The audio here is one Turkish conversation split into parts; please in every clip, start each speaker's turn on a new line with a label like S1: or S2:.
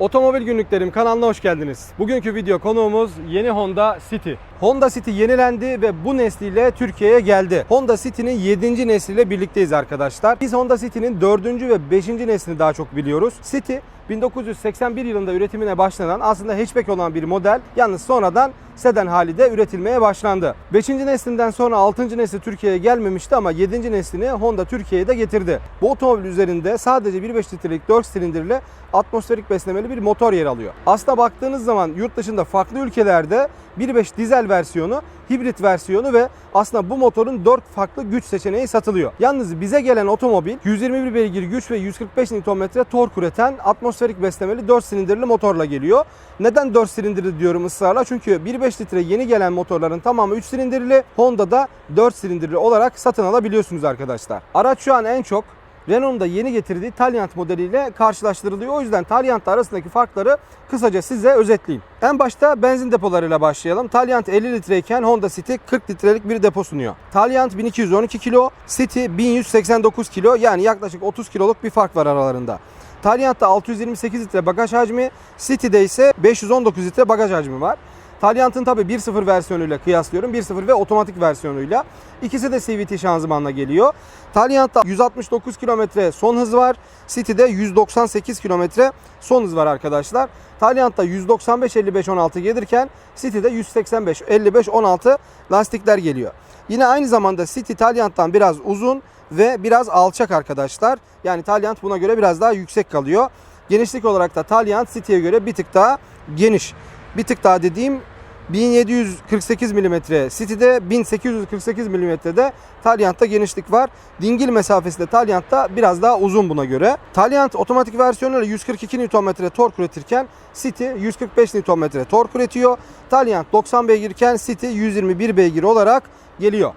S1: Otomobil Günlüklerim kanalına hoş geldiniz. Bugünkü video konuğumuz yeni Honda City. Honda City yenilendi ve bu nesliyle Türkiye'ye geldi. Honda City'nin 7. nesliyle birlikteyiz arkadaşlar. Biz Honda City'nin 4. ve 5. neslini daha çok biliyoruz. City 1981 yılında üretimine başlanan aslında hatchback olan bir model. Yalnız sonradan sedan hali de üretilmeye başlandı. 5. neslinden sonra 6. nesli Türkiye'ye gelmemişti ama 7. neslini Honda Türkiye'ye de getirdi. Bu otomobil üzerinde sadece 1.5 litrelik 4 silindirli atmosferik beslemeli bir motor yer alıyor. Aslına baktığınız zaman yurt dışında farklı ülkelerde 1.5 dizel versiyonu, hibrit versiyonu ve aslında bu motorun 4 farklı güç seçeneği satılıyor. Yalnız bize gelen otomobil 121 beygir güç ve 145 Nm tork üreten atmosferik beslemeli 4 silindirli motorla geliyor. Neden 4 silindirli diyorum ısrarla? Çünkü 1.5 litre yeni gelen motorların tamamı 3 silindirli, Honda'da 4 silindirli olarak satın alabiliyorsunuz arkadaşlar. Araç şu an en çok Renault'un da yeni getirdiği Taliant modeliyle karşılaştırılıyor. O yüzden Taliant'la arasındaki farkları kısaca size özetleyeyim. En başta benzin depolarıyla başlayalım. Taliant 50 litreyken Honda City 40 litrelik bir depo sunuyor. Taliant 1212 kilo, City 1189 kilo yani yaklaşık 30 kiloluk bir fark var aralarında. Taliant'ta 628 litre bagaj hacmi, City'de ise 519 litre bagaj hacmi var. Taliant'ın tabi 1.0 versiyonuyla kıyaslıyorum. 1.0 ve otomatik versiyonuyla. İkisi de CVT şanzımanla geliyor. Taliant'ta 169 km son hız var. City'de 198 km son hız var arkadaşlar. Taliant'ta 195-55-16 gelirken City'de 185-55-16 lastikler geliyor. Yine aynı zamanda City Taliant'tan biraz uzun ve biraz alçak arkadaşlar. Yani Taliant buna göre biraz daha yüksek kalıyor. Genişlik olarak da Taliant City'ye göre bir tık daha geniş. Bir tık daha dediğim 1748 mm City'de 1848 mm'de Taliant'ta genişlik var. Dingil mesafesi de Taliant'ta biraz daha uzun buna göre. Taliant otomatik versiyonuyla 142 Nm tork üretirken City 145 Nm tork üretiyor. Taliant 90 beygirken City 121 beygir olarak geliyor.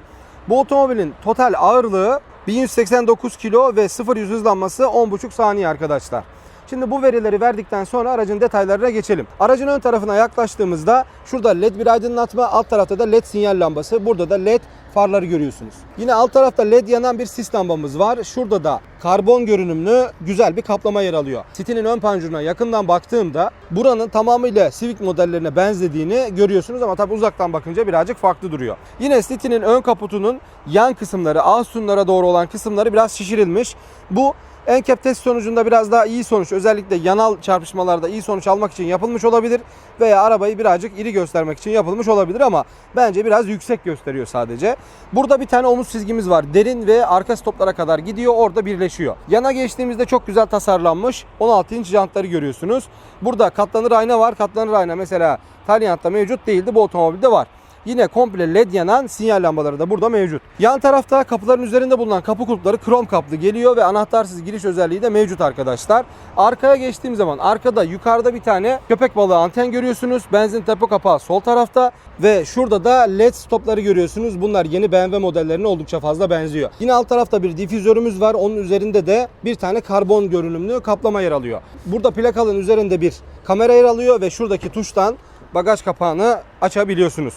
S1: Bu otomobilin total ağırlığı 1189 kilo ve 0-100 hızlanması 10,5 saniye arkadaşlar. Şimdi bu verileri verdikten sonra aracın detaylarına geçelim. Aracın ön tarafına yaklaştığımızda şurada led bir aydınlatma, alt tarafta da led sinyal lambası, burada da led farları görüyorsunuz. Yine alt tarafta led yanan bir sis lambamız var. Şurada da karbon görünümlü güzel bir kaplama yer alıyor. City'nin ön panjuruna yakından baktığımda buranın tamamıyla Civic modellerine benzediğini görüyorsunuz ama tabi uzaktan bakınca birazcık farklı duruyor. Yine City'nin ön kaputunun yan kısımları, ağız sütunlara doğru olan kısımları biraz şişirilmiş. Bu Enkep test sonucunda biraz daha iyi sonuç özellikle yanal çarpışmalarda iyi sonuç almak için yapılmış olabilir veya arabayı birazcık iri göstermek için yapılmış olabilir ama bence biraz yüksek gösteriyor sadece. Burada bir tane omuz çizgimiz var. Derin ve arka stoplara kadar gidiyor orada birleşiyor. Yana geçtiğimizde çok güzel tasarlanmış 16 inç jantları görüyorsunuz. Burada katlanır ayna var. Katlanır ayna mesela Taliant'ta mevcut değildi bu otomobilde var. Yine komple led yanan sinyal lambaları da burada mevcut. Yan tarafta kapıların üzerinde bulunan kapı kulpları krom kaplı geliyor ve anahtarsız giriş özelliği de mevcut arkadaşlar. Arkaya geçtiğim zaman arkada yukarıda bir tane köpek balığı anten görüyorsunuz. Benzin depo kapağı sol tarafta ve şurada da led stopları görüyorsunuz. Bunlar yeni BMW modellerine oldukça fazla benziyor. Yine alt tarafta bir difüzörümüz var. Onun üzerinde de bir tane karbon görünümlü kaplama yer alıyor. Burada plakalın üzerinde bir kamera yer alıyor ve şuradaki tuştan bagaj kapağını açabiliyorsunuz.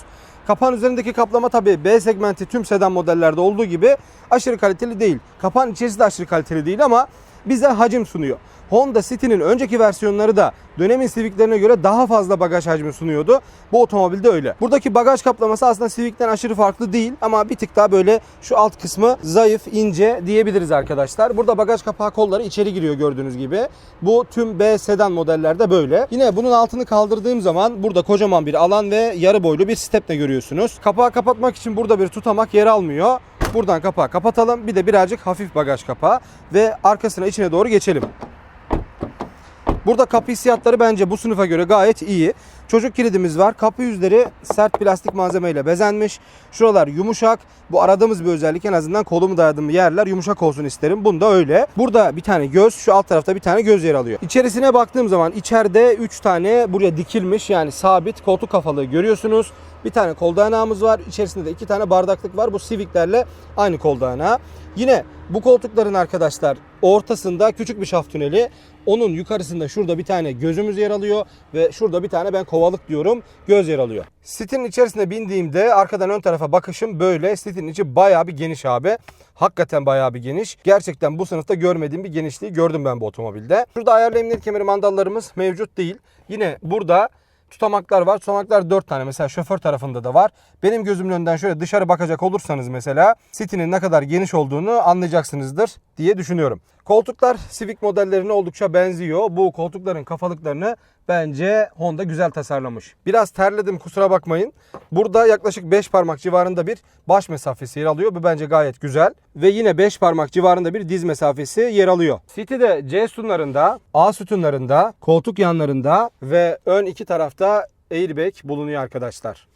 S1: Kapağın üzerindeki kaplama tabi B segmenti tüm sedan modellerde olduğu gibi aşırı kaliteli değil. Kapağın içerisi de aşırı kaliteli değil ama bize hacim sunuyor. Honda City'nin önceki versiyonları da dönemin Civic'lerine göre daha fazla bagaj hacmi sunuyordu. Bu otomobilde öyle. Buradaki bagaj kaplaması aslında Civic'ten aşırı farklı değil ama bir tık daha böyle şu alt kısmı zayıf, ince diyebiliriz arkadaşlar. Burada bagaj kapağı kolları içeri giriyor gördüğünüz gibi. Bu tüm B sedan modellerde böyle. Yine bunun altını kaldırdığım zaman burada kocaman bir alan ve yarı boylu bir stepne görüyorsunuz. Kapağı kapatmak için burada bir tutamak yer almıyor. Buradan kapağı kapatalım. Bir de birazcık hafif bagaj kapağı ve arkasına içine doğru geçelim. Burada kapı hissiyatları bence bu sınıfa göre gayet iyi. Çocuk kilidimiz var. Kapı yüzleri sert plastik malzemeyle bezenmiş. Şuralar yumuşak. Bu aradığımız bir özellik en azından kolumu dayadığım yerler yumuşak olsun isterim. Bunda öyle. Burada bir tane göz, şu alt tarafta bir tane göz yer alıyor. İçerisine baktığım zaman içeride 3 tane buraya dikilmiş yani sabit koltuk kafalığı görüyorsunuz. Bir tane kol dayanağımız var. İçerisinde de iki tane bardaklık var. Bu Civic'lerle aynı kol dayanağı. Yine bu koltukların arkadaşlar ortasında küçük bir şaft tüneli. Onun yukarısında şurada bir tane gözümüz yer alıyor ve şurada bir tane ben kovalık diyorum göz yer alıyor. City'nin içerisine bindiğimde arkadan ön tarafa bakışım böyle. City'nin içi bayağı bir geniş abi. Hakikaten bayağı bir geniş. Gerçekten bu sınıfta görmediğim bir genişliği gördüm ben bu otomobilde. Şurada ayarlı emniyet kemeri mandallarımız mevcut değil. Yine burada tutamaklar var. Tutamaklar 4 tane mesela şoför tarafında da var. Benim gözümün önünden şöyle dışarı bakacak olursanız mesela City'nin ne kadar geniş olduğunu anlayacaksınızdır diye düşünüyorum. Koltuklar Civic modellerine oldukça benziyor. Bu koltukların kafalıklarını bence Honda güzel tasarlamış. Biraz terledim kusura bakmayın. Burada yaklaşık 5 parmak civarında bir baş mesafesi yer alıyor. Bu bence gayet güzel. Ve yine 5 parmak civarında bir diz mesafesi yer alıyor. City'de C sütunlarında, A sütunlarında, koltuk yanlarında ve ön iki tarafta airbag bulunuyor arkadaşlar.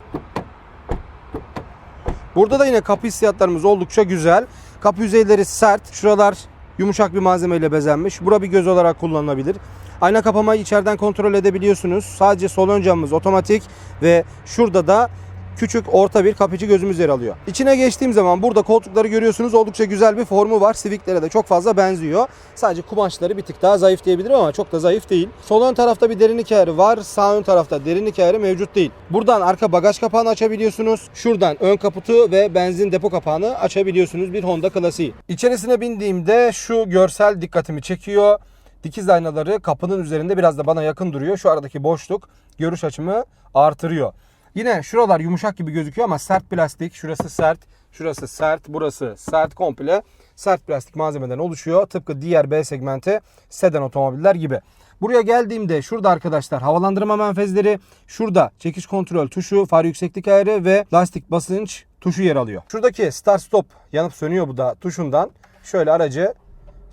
S1: Burada da yine kapı hissiyatlarımız oldukça güzel. Kapı yüzeyleri sert. Şuralar yumuşak bir malzemeyle bezenmiş. Bura bir göz olarak kullanılabilir. Ayna kapamayı içeriden kontrol edebiliyorsunuz. Sadece sol ön camımız otomatik ve şurada da küçük orta bir kapıcı gözümüz yer alıyor. İçine geçtiğim zaman burada koltukları görüyorsunuz. Oldukça güzel bir formu var. Civic'lere de çok fazla benziyor. Sadece kumaşları bir tık daha zayıf diyebilirim ama çok da zayıf değil. Sol ön tarafta bir derinlik ayarı var. Sağ ön tarafta derinlik ayarı mevcut değil. Buradan arka bagaj kapağını açabiliyorsunuz. Şuradan ön kaputu ve benzin depo kapağını açabiliyorsunuz. Bir Honda klasiği. İçerisine bindiğimde şu görsel dikkatimi çekiyor. Dikiz aynaları kapının üzerinde biraz da bana yakın duruyor. Şu aradaki boşluk görüş açımı artırıyor. Yine şuralar yumuşak gibi gözüküyor ama sert plastik. Şurası sert, şurası sert, burası sert komple. Sert plastik malzemeden oluşuyor. Tıpkı diğer B segmenti sedan otomobiller gibi. Buraya geldiğimde şurada arkadaşlar havalandırma menfezleri, şurada çekiş kontrol tuşu, far yükseklik ayarı ve lastik basınç tuşu yer alıyor. Şuradaki start stop yanıp sönüyor bu da tuşundan. Şöyle aracı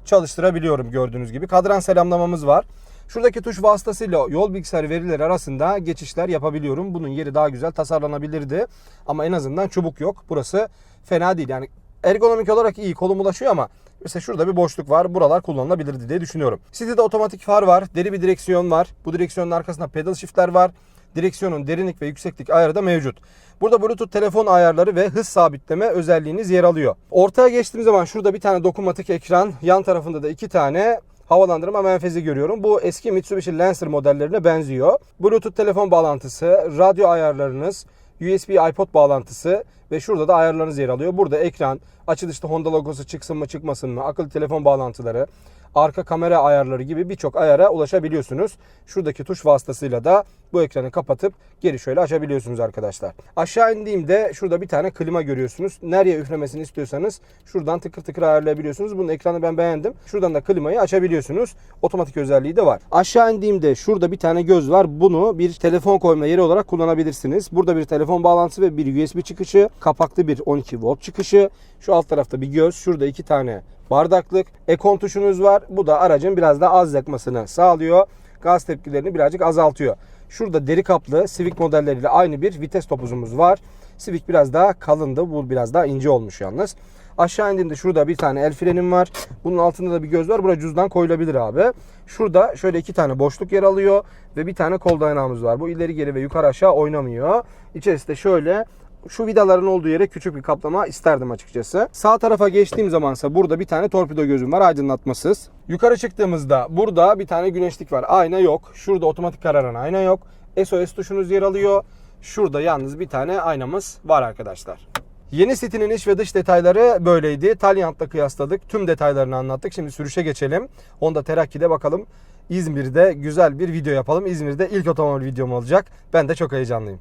S1: çalıştırabiliyorum gördüğünüz gibi. Kadran selamlamamız var. Şuradaki tuş vasıtasıyla yol bilgisayarı verileri arasında geçişler yapabiliyorum. Bunun yeri daha güzel tasarlanabilirdi. Ama en azından çubuk yok. Burası fena değil. Yani ergonomik olarak iyi kolum ulaşıyor ama mesela şurada bir boşluk var. Buralar kullanılabilirdi diye düşünüyorum. City'de otomatik far var. Deri bir direksiyon var. Bu direksiyonun arkasında pedal shiftler var. Direksiyonun derinlik ve yükseklik ayarı da mevcut. Burada Bluetooth telefon ayarları ve hız sabitleme özelliğiniz yer alıyor. Ortaya geçtiğim zaman şurada bir tane dokunmatik ekran, yan tarafında da iki tane havalandırma menfezi görüyorum. Bu eski Mitsubishi Lancer modellerine benziyor. Bluetooth telefon bağlantısı, radyo ayarlarınız, USB iPod bağlantısı ve şurada da ayarlarınız yer alıyor. Burada ekran, açılışta Honda logosu çıksın mı çıkmasın mı, akıllı telefon bağlantıları, arka kamera ayarları gibi birçok ayara ulaşabiliyorsunuz. Şuradaki tuş vasıtasıyla da bu ekranı kapatıp geri şöyle açabiliyorsunuz arkadaşlar. Aşağı indiğimde şurada bir tane klima görüyorsunuz. Nereye üflemesini istiyorsanız şuradan tıkır tıkır ayarlayabiliyorsunuz. Bunun ekranı ben beğendim. Şuradan da klimayı açabiliyorsunuz. Otomatik özelliği de var. Aşağı indiğimde şurada bir tane göz var. Bunu bir telefon koyma yeri olarak kullanabilirsiniz. Burada bir telefon bağlantısı ve bir USB çıkışı. Kapaklı bir 12 volt çıkışı. Şu alt tarafta bir göz. Şurada iki tane bardaklık. Ekon tuşunuz var. Bu da aracın biraz daha az yakmasını sağlıyor. Gaz tepkilerini birazcık azaltıyor. Şurada deri kaplı Civic modelleriyle aynı bir vites topuzumuz var. Civic biraz daha kalındı. Bu biraz daha ince olmuş yalnız. Aşağı indiğimde şurada bir tane el frenim var. Bunun altında da bir göz var. Buraya cüzdan koyulabilir abi. Şurada şöyle iki tane boşluk yer alıyor. Ve bir tane kol dayanağımız var. Bu ileri geri ve yukarı aşağı oynamıyor. İçerisinde şöyle şu vidaların olduğu yere küçük bir kaplama isterdim açıkçası. Sağ tarafa geçtiğim zamansa burada bir tane torpido gözüm var aydınlatmasız. Yukarı çıktığımızda burada bir tane güneşlik var. Ayna yok. Şurada otomatik kararan ayna yok. SOS tuşunuz yer alıyor. Şurada yalnız bir tane aynamız var arkadaşlar. Yeni City'nin iç ve dış detayları böyleydi. Talyant'la kıyasladık. Tüm detaylarını anlattık. Şimdi sürüşe geçelim. Honda Terakki'de bakalım. İzmir'de güzel bir video yapalım. İzmir'de ilk otomobil videom olacak. Ben de çok heyecanlıyım.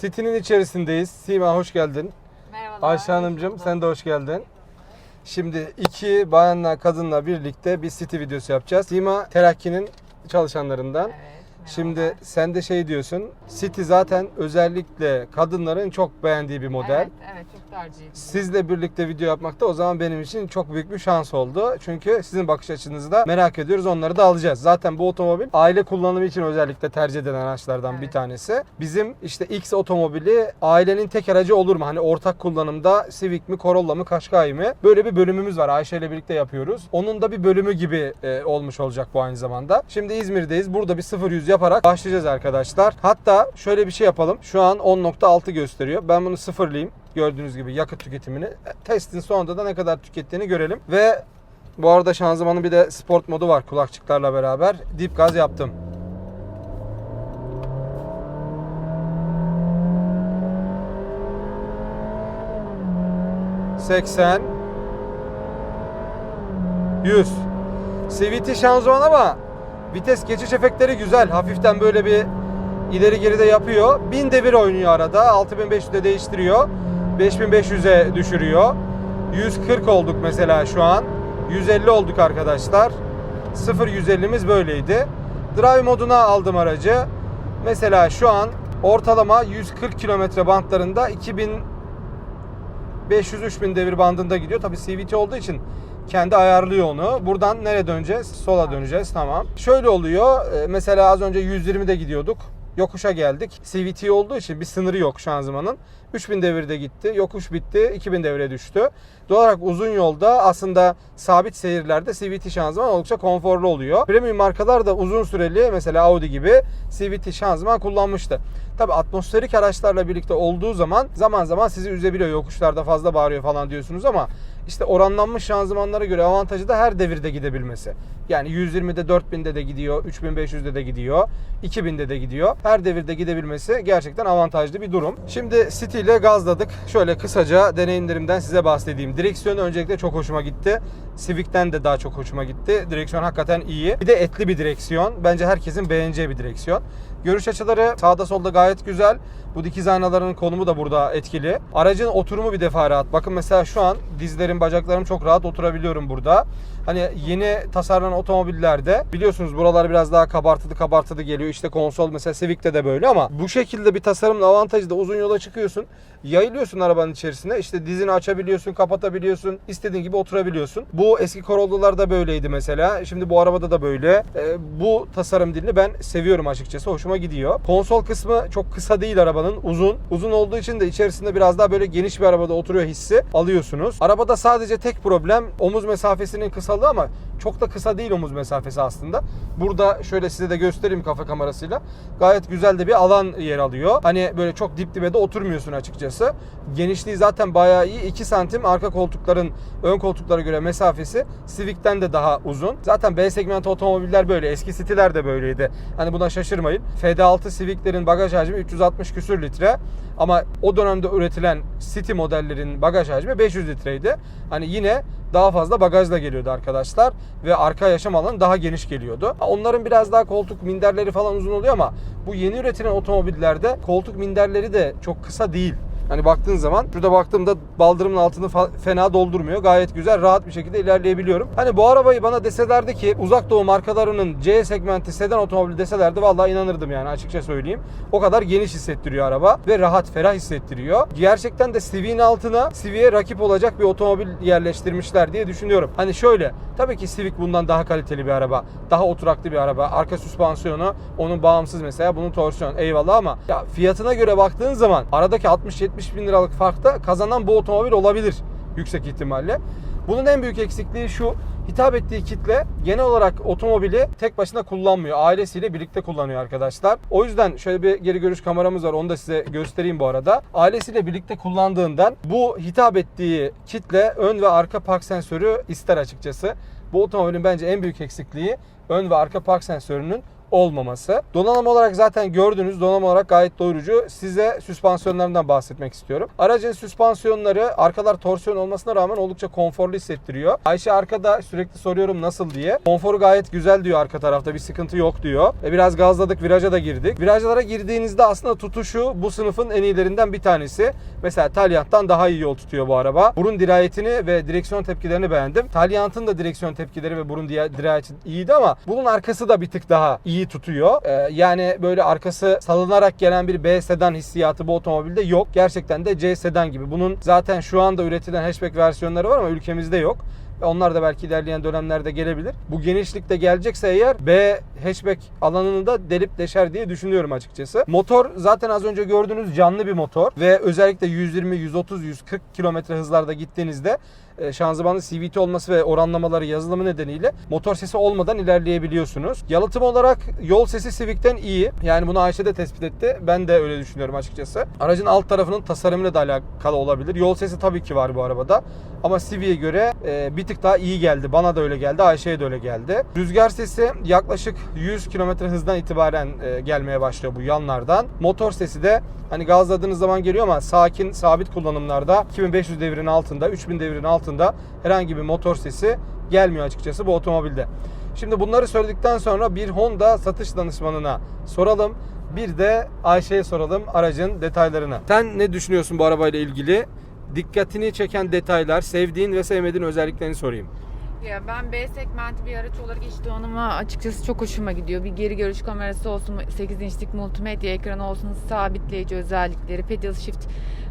S1: City'nin içerisindeyiz. Sima hoş geldin.
S2: Merhabalar.
S1: Ayşe Hanımcığım sen de hoş geldin. Şimdi iki bayanla kadınla birlikte bir City videosu yapacağız. Sima Terakki'nin çalışanlarından.
S2: Evet,
S1: Şimdi sen de şey diyorsun. City zaten özellikle kadınların çok beğendiği bir model.
S2: Evet, evet çok tercih ediyorum.
S1: Sizle birlikte video yapmak da o zaman benim için çok büyük bir şans oldu. Çünkü sizin bakış açınızı da merak ediyoruz. Onları da alacağız. Zaten bu otomobil aile kullanımı için özellikle tercih edilen araçlardan bir
S2: Evet.
S1: tanesi. Bizim işte X otomobili ailenin tek aracı olur mu? Hani ortak kullanımda Civic mi, Corolla mı, Qashqai mi? Böyle bir bölümümüz var. Ayşe ile birlikte yapıyoruz. Onun da bir bölümü gibi e, olmuş olacak bu aynı zamanda. Şimdi İzmir'deyiz. Burada bir 0-100 yaparak başlayacağız arkadaşlar. Hatta şöyle bir şey yapalım. Şu an 10.6 gösteriyor. Ben bunu sıfırlayayım. Gördüğünüz gibi yakıt tüketimini. E, Testin sonunda da ne kadar tükettiğini görelim. Ve bu arada şanzımanın bir de sport modu var kulakçıklarla beraber. Dip gaz yaptım. Seksen. 100. CVT şanzıman ama vites geçiş efektleri güzel. Hafiften böyle bir ileri geri de yapıyor. 1000 devir oynuyor arada. 6500'de değiştiriyor. 5500'e düşürüyor. 140 olduk mesela şu an. 150 olduk arkadaşlar. 0 150'miz böyleydi. Drive moduna aldım aracı. Mesela şu an ortalama 140 kilometre bantlarında 2000 500-3000 devir bandında gidiyor. Tabii CVT olduğu için kendi ayarlıyor onu. Buradan nereye döneceğiz? Sola döneceğiz. Tamam. Şöyle oluyor. e, Mesela az önce 120'de gidiyorduk. Yokuşa geldik. CVT olduğu için bir sınırı yok şanzımanın. 3000 devirde gitti. Yokuş bitti. 2000 devire düştü. Doğal olarak uzun yolda aslında sabit seyirlerde CVT şanzıman oldukça konforlu oluyor. Premium markalar da uzun süreli mesela Audi gibi CVT şanzıman kullanmıştı. Tabi atmosferik araçlarla birlikte olduğu zaman zaman zaman sizi üzebiliyor. Yokuşlarda fazla bağırıyor falan diyorsunuz ama işte oranlanmış şanzımanlara göre avantajı da her devirde gidebilmesi. Yani 120'de 4000'de de gidiyor, 3500'de de gidiyor, 2000'de de gidiyor. Her devirde gidebilmesi gerçekten avantajlı bir durum. Şimdi City ile gazladık. Şöyle kısaca deneyimlerimden size bahsedeyim. Direksiyon öncelikle çok hoşuma gitti. Civic'ten de daha çok hoşuma gitti. Direksiyon hakikaten iyi. Bir de etli bir direksiyon. Bence herkesin beğeneceği bir direksiyon. Görüş açıları sağda solda gayet güzel. Bu dikiz aynalarının konumu da burada etkili. Aracın oturumu bir defa rahat. Bakın mesela şu an dizlerim, bacaklarım çok rahat oturabiliyorum burada. Hani yeni tasarlanan otomobillerde biliyorsunuz buralar biraz daha kabartılı kabartılı geliyor. İşte konsol mesela Civic'te de böyle ama bu şekilde bir tasarımın avantajı da uzun yola çıkıyorsun. Yayılıyorsun arabanın içerisine. İşte dizini açabiliyorsun, kapatabiliyorsun. istediğin gibi oturabiliyorsun. Bu eski Corolla'larda böyleydi mesela. Şimdi bu arabada da böyle. Ee, bu tasarım dilini ben seviyorum açıkçası. Hoşuma gidiyor. Konsol kısmı çok kısa değil arabanın. Uzun. Uzun olduğu için de içerisinde biraz daha böyle geniş bir arabada oturuyor hissi alıyorsunuz. Arabada sadece tek problem omuz mesafesinin kısalığı ama çok da kısa değil omuz mesafesi aslında. Burada şöyle size de göstereyim kafa kamerasıyla. Gayet güzel de bir alan yer alıyor. Hani böyle çok dip dibe de oturmuyorsun açıkçası. Genişliği zaten bayağı iyi. 2 santim arka koltukların ön koltuklara göre mesafesi Civic'ten de daha uzun. Zaten B segment otomobiller böyle. Eski City'ler de böyleydi. Hani buna şaşırmayın. FD6 Civic'lerin bagaj hacmi 360 küsür litre. Ama o dönemde üretilen City modellerin bagaj hacmi 500 litreydi. Hani yine daha fazla bagajla geliyordu arkadaşlar ve arka yaşam alanı daha geniş geliyordu. Onların biraz daha koltuk minderleri falan uzun oluyor ama bu yeni üretilen otomobillerde koltuk minderleri de çok kısa değil. Hani baktığın zaman şurada baktığımda baldırımın altını fena doldurmuyor. Gayet güzel, rahat bir şekilde ilerleyebiliyorum. Hani bu arabayı bana deselerdi ki uzak doğu markalarının C segmenti sedan otomobili deselerdi vallahi inanırdım yani açıkça söyleyeyim. O kadar geniş hissettiriyor araba ve rahat, ferah hissettiriyor. Gerçekten de Civic'in altına Civic'e rakip olacak bir otomobil yerleştirmişler diye düşünüyorum. Hani şöyle, tabii ki Civic bundan daha kaliteli bir araba. Daha oturaklı bir araba. Arka süspansiyonu onun bağımsız mesela. Bunun torsiyon eyvallah ama ya fiyatına göre baktığın zaman aradaki 60-70 bin liralık farkta kazanan bu otomobil olabilir yüksek ihtimalle. Bunun en büyük eksikliği şu. Hitap ettiği kitle genel olarak otomobili tek başına kullanmıyor. Ailesiyle birlikte kullanıyor arkadaşlar. O yüzden şöyle bir geri görüş kameramız var. Onu da size göstereyim bu arada. Ailesiyle birlikte kullandığından bu hitap ettiği kitle ön ve arka park sensörü ister açıkçası. Bu otomobilin bence en büyük eksikliği ön ve arka park sensörünün olmaması. Donanım olarak zaten gördüğünüz donanım olarak gayet doyurucu. Size süspansiyonlarından bahsetmek istiyorum. Aracın süspansiyonları arkalar torsiyon olmasına rağmen oldukça konforlu hissettiriyor. Ayşe arkada sürekli soruyorum nasıl diye. Konforu gayet güzel diyor arka tarafta bir sıkıntı yok diyor. E biraz gazladık viraja da girdik. Virajlara girdiğinizde aslında tutuşu bu sınıfın en iyilerinden bir tanesi. Mesela Talyant'tan daha iyi yol tutuyor bu araba. Burun dirayetini ve direksiyon tepkilerini beğendim. Talyant'ın da direksiyon tepkileri ve burun dirayeti iyiydi ama bunun arkası da bir tık daha iyi tutuyor. Ee, yani böyle arkası salınarak gelen bir B sedan hissiyatı bu otomobilde yok. Gerçekten de C sedan gibi. Bunun zaten şu anda üretilen hatchback versiyonları var ama ülkemizde yok. Onlar da belki ilerleyen dönemlerde gelebilir. Bu genişlikte gelecekse eğer B hatchback alanını da delip deşer diye düşünüyorum açıkçası. Motor zaten az önce gördüğünüz canlı bir motor ve özellikle 120, 130, 140 kilometre hızlarda gittiğinizde şanzımanın CVT olması ve oranlamaları yazılımı nedeniyle motor sesi olmadan ilerleyebiliyorsunuz. Yalıtım olarak yol sesi Civic'ten iyi. Yani bunu Ayşe de tespit etti. Ben de öyle düşünüyorum açıkçası. Aracın alt tarafının tasarımıyla da alakalı olabilir. Yol sesi tabii ki var bu arabada. Ama Civic'e göre e, bir tık daha iyi geldi. Bana da öyle geldi. Ayşe'ye de öyle geldi. Rüzgar sesi yaklaşık 100 km hızdan itibaren e, gelmeye başlıyor bu yanlardan. Motor sesi de hani gazladığınız zaman geliyor ama sakin, sabit kullanımlarda 2500 devrin altında, 3000 devrin altında herhangi bir motor sesi gelmiyor açıkçası bu otomobilde. Şimdi bunları söyledikten sonra bir Honda satış danışmanına soralım. Bir de Ayşe'ye soralım aracın detaylarını. Sen ne düşünüyorsun bu arabayla ilgili? Dikkatini çeken detaylar, sevdiğin ve sevmediğin özelliklerini sorayım.
S2: Ya ben B segmenti bir araç olarak iç donanımı açıkçası çok hoşuma gidiyor. Bir geri görüş kamerası olsun, 8 inçlik multimedya ekranı olsun, sabitleyici özellikleri, pedal shift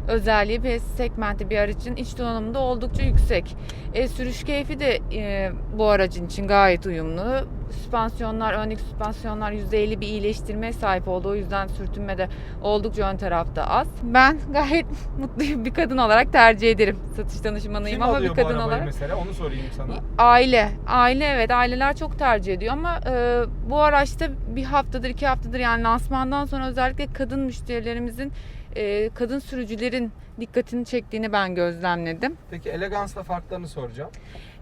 S2: özelliği B segmenti bir aracın iç donanımında oldukça yüksek. E, sürüş keyfi de e, bu aracın için gayet uyumlu. Süspansiyonlar, öndeki süspansiyonlar %50 bir iyileştirmeye sahip oldu. O yüzden sürtünme de oldukça ön tarafta az. Ben gayet mutluyum bir kadın olarak tercih ederim. Satış danışmanıyım ama bir kadın olarak.
S1: mesela onu sorayım sana.
S2: Aile. Aile evet aileler çok tercih ediyor ama e, bu araçta bir haftadır iki haftadır yani lansmandan sonra özellikle kadın müşterilerimizin e, kadın sürücülerin dikkatini çektiğini ben gözlemledim.
S1: Peki elegansla farklarını soracağım.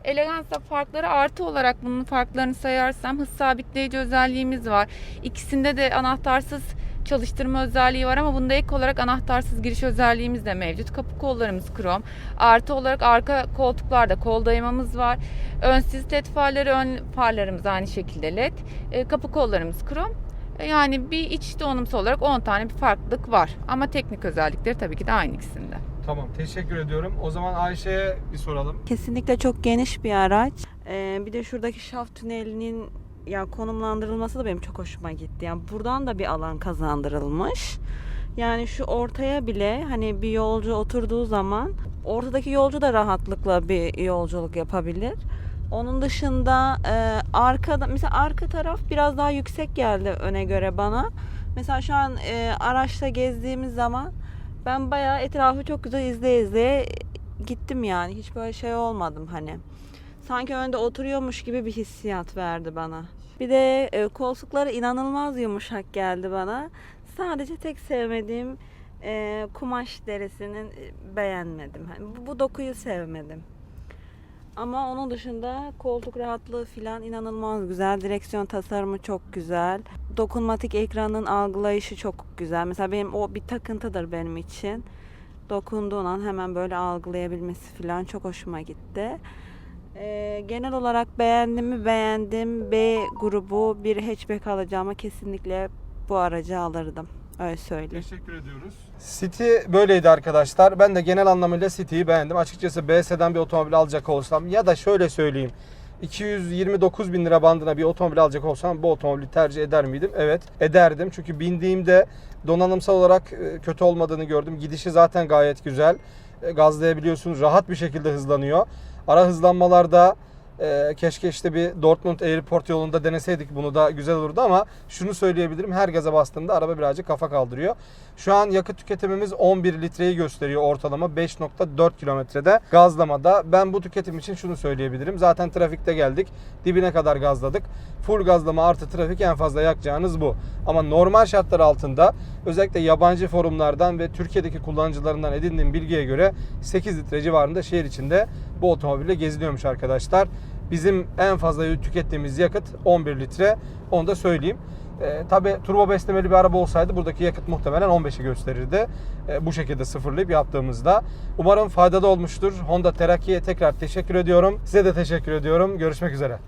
S2: Elegans'ta farkları artı olarak bunun farklarını sayarsam hız sabitleyici özelliğimiz var. İkisinde de anahtarsız çalıştırma özelliği var ama bunda ek olarak anahtarsız giriş özelliğimiz de mevcut. Kapı kollarımız krom. Artı olarak arka koltuklarda kol dayamamız var. Ön sis led farları, ön farlarımız aynı şekilde led. E, kapı kollarımız krom. E, Yani bir iç donanımsal olarak 10 tane bir farklılık var. Ama teknik özellikleri tabii ki de aynı ikisinde.
S1: Tamam teşekkür ediyorum. O zaman Ayşe'ye bir soralım.
S3: Kesinlikle çok geniş bir araç. Ee, bir de şuradaki şaft tünelinin ya konumlandırılması da benim çok hoşuma gitti. Yani buradan da bir alan kazandırılmış. Yani şu ortaya bile hani bir yolcu oturduğu zaman ortadaki yolcu da rahatlıkla bir yolculuk yapabilir. Onun dışında e, arkada mesela arka taraf biraz daha yüksek geldi öne göre bana. Mesela şu an e, araçta gezdiğimiz zaman ben bayağı etrafı çok güzel izleye izleye gittim yani. Hiç böyle şey olmadım hani. Sanki önde oturuyormuş gibi bir hissiyat verdi bana. Bir de e, koltukları inanılmaz yumuşak geldi bana. Sadece tek sevmediğim e, kumaş derisinin e, beğenmedim. Hani bu, bu dokuyu sevmedim. Ama onun dışında koltuk rahatlığı filan inanılmaz güzel. Direksiyon tasarımı çok güzel. Dokunmatik ekranın algılayışı çok güzel. Mesela benim o bir takıntıdır benim için. Dokunduğun an hemen böyle algılayabilmesi filan çok hoşuma gitti. Ee, genel olarak beğendim mi beğendim. B grubu bir hatchback alacağıma kesinlikle bu aracı alırdım. Öyle söyleyeyim.
S1: Teşekkür ediyoruz. City böyleydi arkadaşlar. Ben de genel anlamıyla City'yi beğendim. Açıkçası BS'den bir otomobil alacak olsam ya da şöyle söyleyeyim. 229 bin lira bandına bir otomobil alacak olsam bu otomobili tercih eder miydim? Evet ederdim. Çünkü bindiğimde donanımsal olarak e, kötü olmadığını gördüm. Gidişi zaten gayet güzel. E, Gazlayabiliyorsunuz. Rahat bir şekilde hızlanıyor. Ara hızlanmalarda e, keşke işte bir Dortmund Airport yolunda deneseydik bunu da güzel olurdu ama şunu söyleyebilirim. Her gaza bastığımda araba birazcık kafa kaldırıyor. Şu an yakıt tüketimimiz 11 litreyi gösteriyor ortalama 5.4 kilometrede gazlamada. Ben bu tüketim için şunu söyleyebilirim. Zaten trafikte geldik. Dibine kadar gazladık. Full gazlama artı trafik en fazla yakacağınız bu. Ama normal şartlar altında özellikle yabancı forumlardan ve Türkiye'deki kullanıcılarından edindiğim bilgiye göre 8 litre civarında şehir içinde bu otomobille geziliyormuş arkadaşlar. Bizim en fazla tükettiğimiz yakıt 11 litre. Onu da söyleyeyim. E, Tabi turbo beslemeli bir araba olsaydı buradaki yakıt muhtemelen 15'i gösterirdi. E, bu şekilde sıfırlayıp yaptığımızda. Umarım faydalı olmuştur. Honda Terakki'ye tekrar teşekkür ediyorum. Size de teşekkür ediyorum. Görüşmek üzere.